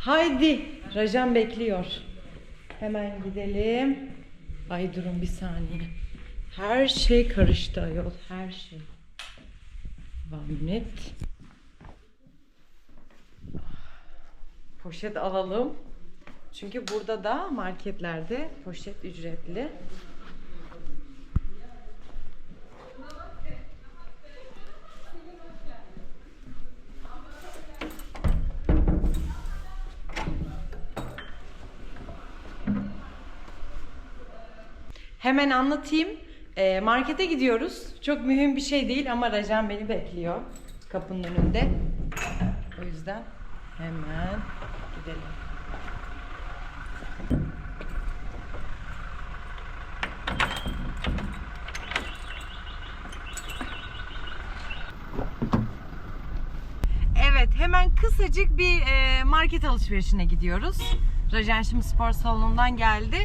Haydi. Rajan bekliyor. Hemen gidelim. Ay durun bir saniye. Her şey karıştı ayol. Her şey. One. Poşet alalım. Çünkü burada da marketlerde poşet ücretli. Hemen anlatayım. Ee, markete gidiyoruz. Çok mühim bir şey değil ama Rajan beni bekliyor kapının önünde. O yüzden hemen gidelim. Evet, hemen kısacık bir e, market alışverişine gidiyoruz. Rajan şimdi spor salonundan geldi.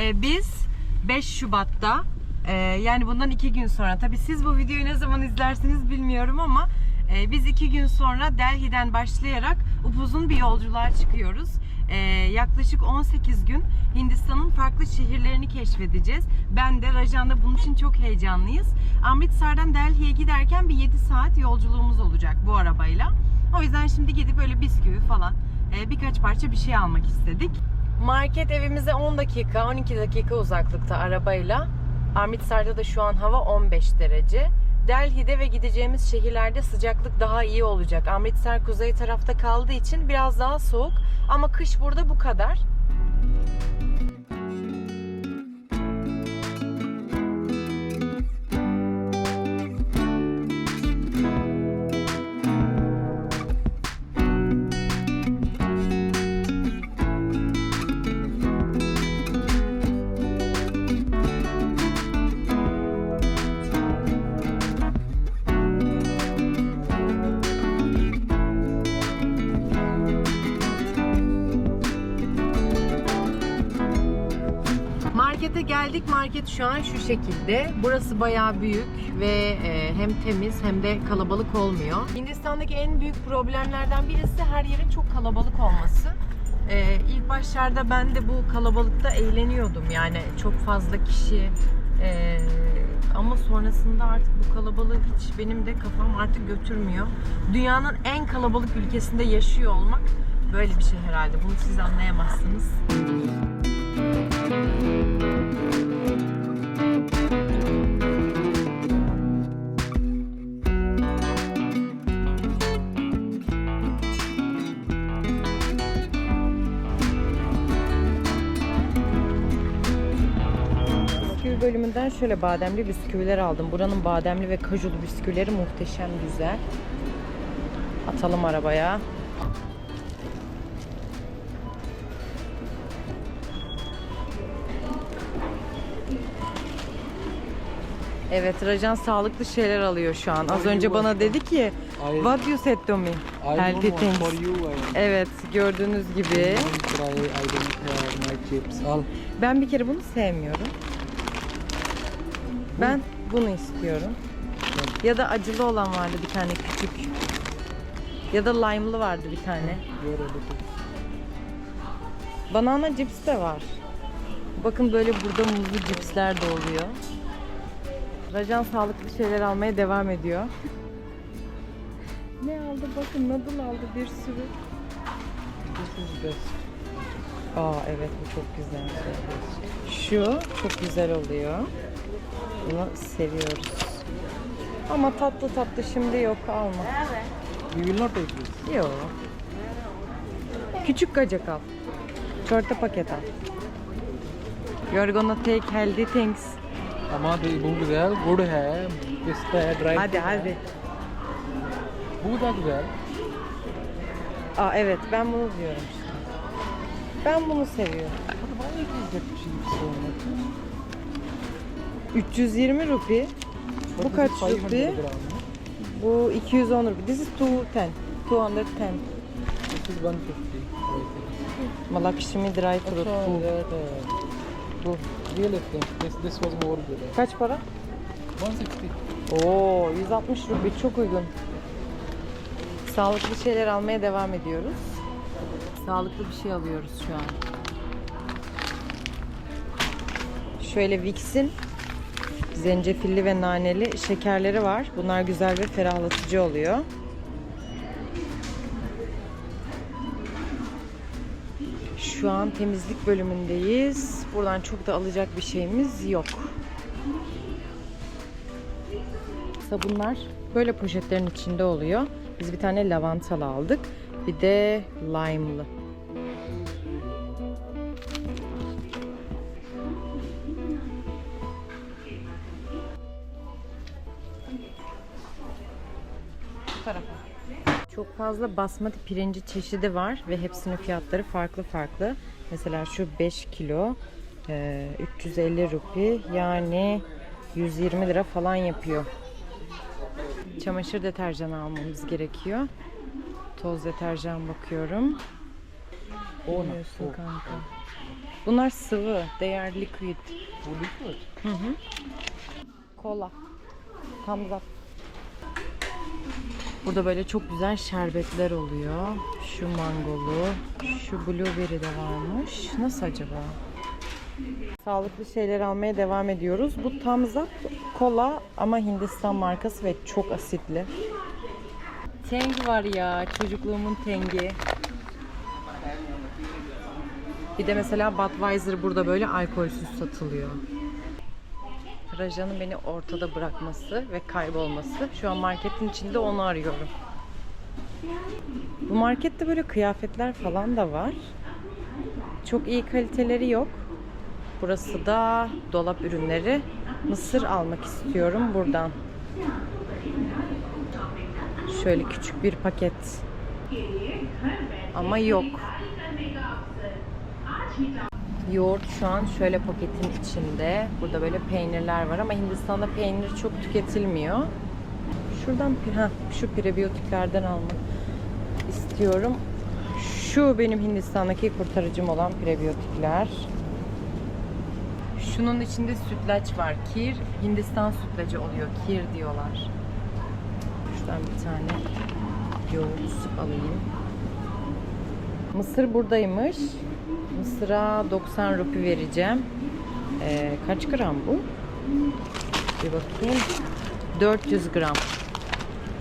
E, biz 5 Şubat'ta e, yani bundan 2 gün sonra tabi siz bu videoyu ne zaman izlersiniz bilmiyorum ama e, biz 2 gün sonra Delhi'den başlayarak upuzun bir yolculuğa çıkıyoruz. E, yaklaşık 18 gün Hindistan'ın farklı şehirlerini keşfedeceğiz. Ben de Rajan da bunun için çok heyecanlıyız. Amritsar'dan Delhi'ye giderken bir 7 saat yolculuğumuz olacak bu arabayla. O yüzden şimdi gidip böyle bisküvi falan e, birkaç parça bir şey almak istedik. Market evimize 10 dakika 12 dakika uzaklıkta arabayla. Amritsar'da da şu an hava 15 derece. Delhi'de ve gideceğimiz şehirlerde sıcaklık daha iyi olacak. Amritsar kuzey tarafta kaldığı için biraz daha soğuk ama kış burada bu kadar. Markete geldik. Market şu an şu şekilde. Burası bayağı büyük ve e, hem temiz hem de kalabalık olmuyor. Hindistan'daki en büyük problemlerden birisi her yerin çok kalabalık olması. E, ilk başlarda ben de bu kalabalıkta eğleniyordum. Yani çok fazla kişi e, ama sonrasında artık bu kalabalığı hiç benim de kafam artık götürmüyor. Dünyanın en kalabalık ülkesinde yaşıyor olmak böyle bir şey herhalde. Bunu siz anlayamazsınız. Bölümünden şöyle bademli bisküviler aldım. Buranın bademli ve kajulu bisküvileri muhteşem güzel. Atalım arabaya. Evet, Rajan sağlıklı şeyler alıyor şu an. Az önce bana dedi ki, What you said to me? Healthy things. Evet, gördüğünüz gibi. Ben bir kere bunu sevmiyorum. Ben bunu istiyorum. Ya da acılı olan vardı bir tane küçük. Ya da lime'lı vardı bir tane. Banana cips de var. Bakın böyle burada muzlu cipsler de oluyor. Rajan sağlıklı şeyler almaya devam ediyor. ne aldı? Bakın noodle aldı bir sürü. Aa evet bu çok güzel. Şu çok güzel oluyor. Bunu seviyoruz. Ama tatlı tatlı şimdi yok alma. You will not take. Yok. Küçük gacak al. Çorta paket al. You're gonna take healthy things. Ama bu güzel, good है, pista है, dry Hadi hadi. Bu da güzel. Aa evet ben bunu diyorum işte. Ben bunu seviyorum. 320 rupi. Bu kaç is 500 rupi? Bu 210 rupi. This is 210. 210. This is 150. I think. Malakshmi dry fruit. Bu. Bu. Think this this was more good. Kaç para? 160. Oo 160 rupi çok uygun. Sağlıklı şeyler almaya devam ediyoruz. Sağlıklı bir şey alıyoruz şu an. Şöyle Vicks'in zencefilli ve naneli şekerleri var. Bunlar güzel ve ferahlatıcı oluyor. Şu an temizlik bölümündeyiz. Buradan çok da alacak bir şeyimiz yok. Sabunlar böyle poşetlerin içinde oluyor. Biz bir tane lavantalı aldık. Bir de lime'lı. Bu tarafa. Çok fazla basmati pirinci çeşidi var ve hepsinin fiyatları farklı farklı. Mesela şu 5 kilo e, 350 rupi yani 120 lira falan yapıyor. Çamaşır deterjanı almamız gerekiyor. Toz deterjan bakıyorum. O ne? Biliyorsun O. kanka. Bunlar sıvı. They are liquid. Bu liquid. Hı hı. Kola. Thumbs up. Burada böyle çok güzel şerbetler oluyor. Şu mangolu, şu blueberry de varmış. Nasıl acaba? Sağlıklı şeyler almaya devam ediyoruz. Bu Thumbs Up kola ama Hindistan markası ve çok asitli. Teng var ya, çocukluğumun tengi. Bir de mesela Budweiser burada böyle alkolsüz satılıyor. Rajan'ın beni ortada bırakması ve kaybolması. Şu an marketin içinde onu arıyorum. Bu markette böyle kıyafetler falan da var. Çok iyi kaliteleri yok. Burası da dolap ürünleri. Mısır almak istiyorum buradan. Şöyle küçük bir paket. Ama yok. Yoğurt şu an şöyle paketin içinde. Burada böyle peynirler var ama Hindistan'da peynir çok tüketilmiyor. Şuradan ha, şu prebiyotiklerden almak istiyorum. Şu benim Hindistan'daki kurtarıcım olan prebiyotikler. Şunun içinde sütlaç var. Kir, Hindistan sütlacı oluyor. Kir diyorlar. Şuradan bir tane yoğurt alayım. Mısır buradaymış. Mısıra 90 rupi vereceğim. Ee, kaç gram bu? Bir bakayım. 400 gram.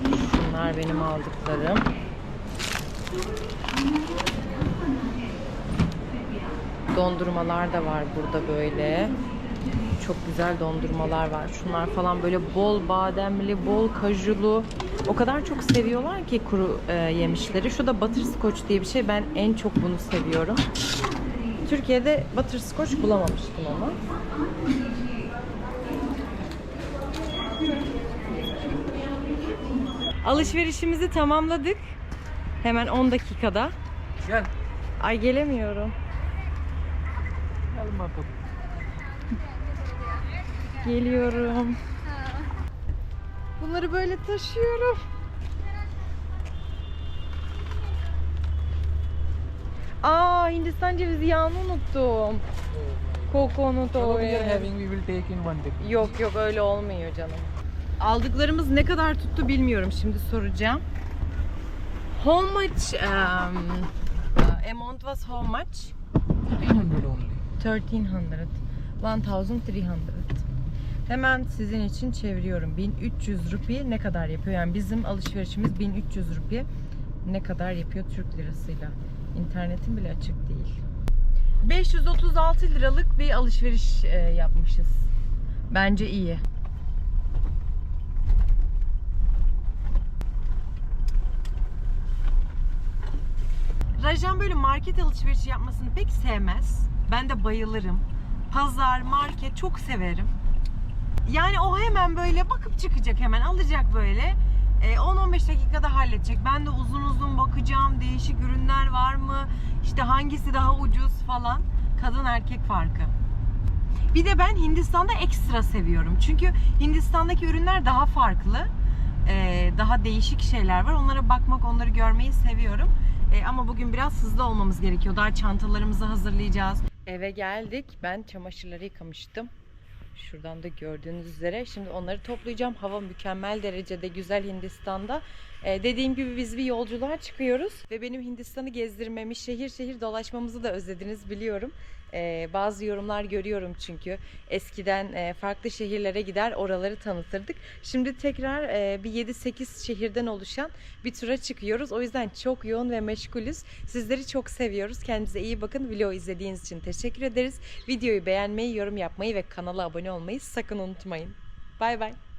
Bunlar benim aldıklarım. Dondurmalar da var burada böyle. Çok güzel dondurmalar var. Şunlar falan böyle bol bademli, bol kajulu. O kadar çok seviyorlar ki kuru e, yemişleri. Şu da butterscotch diye bir şey. Ben en çok bunu seviyorum. Türkiye'de butterscotch bulamamıştım ama. Alışverişimizi tamamladık. Hemen 10 dakikada. Gel. Ay gelemiyorum. Gel bakalım. Geliyorum. Bunları böyle taşıyorum. Aa Hindistan cevizi yağını unuttum. Coconut oil. having, we will take in one day. Yok yok öyle olmuyor canım. Aldıklarımız ne kadar tuttu bilmiyorum. Şimdi soracağım. How much um, uh, amount was how much? 1300 only. 1300. 1300. Hemen sizin için çeviriyorum. 1300 rupi ne kadar yapıyor? Yani bizim alışverişimiz 1300 rupi ne kadar yapıyor Türk lirasıyla? İnternetim bile açık değil. 536 liralık bir alışveriş e, yapmışız. Bence iyi. Rajan böyle market alışverişi yapmasını pek sevmez. Ben de bayılırım. Pazar, market çok severim. Yani o hemen böyle bakıp çıkacak hemen alacak böyle. E, 10-15 dakikada halledecek. Ben de uzun uzun bakacağım. Değişik ürünler var mı? İşte hangisi daha ucuz falan. Kadın erkek farkı. Bir de ben Hindistan'da ekstra seviyorum. Çünkü Hindistan'daki ürünler daha farklı. Ee, daha değişik şeyler var. Onlara bakmak, onları görmeyi seviyorum. Ee, ama bugün biraz hızlı olmamız gerekiyor. Daha çantalarımızı hazırlayacağız. Eve geldik. Ben çamaşırları yıkamıştım. Şuradan da gördüğünüz üzere. Şimdi onları toplayacağım. Hava mükemmel derecede güzel Hindistan'da. Ee, dediğim gibi biz bir yolculuğa çıkıyoruz ve benim Hindistan'ı gezdirmemi, şehir şehir dolaşmamızı da özlediniz biliyorum. Ee, bazı yorumlar görüyorum çünkü eskiden e, farklı şehirlere gider oraları tanıtırdık. Şimdi tekrar e, bir 7-8 şehirden oluşan bir tura çıkıyoruz. O yüzden çok yoğun ve meşgulüz. Sizleri çok seviyoruz. Kendinize iyi bakın. Video izlediğiniz için teşekkür ederiz. Videoyu beğenmeyi, yorum yapmayı ve kanala abone olmayı sakın unutmayın. Bay bay.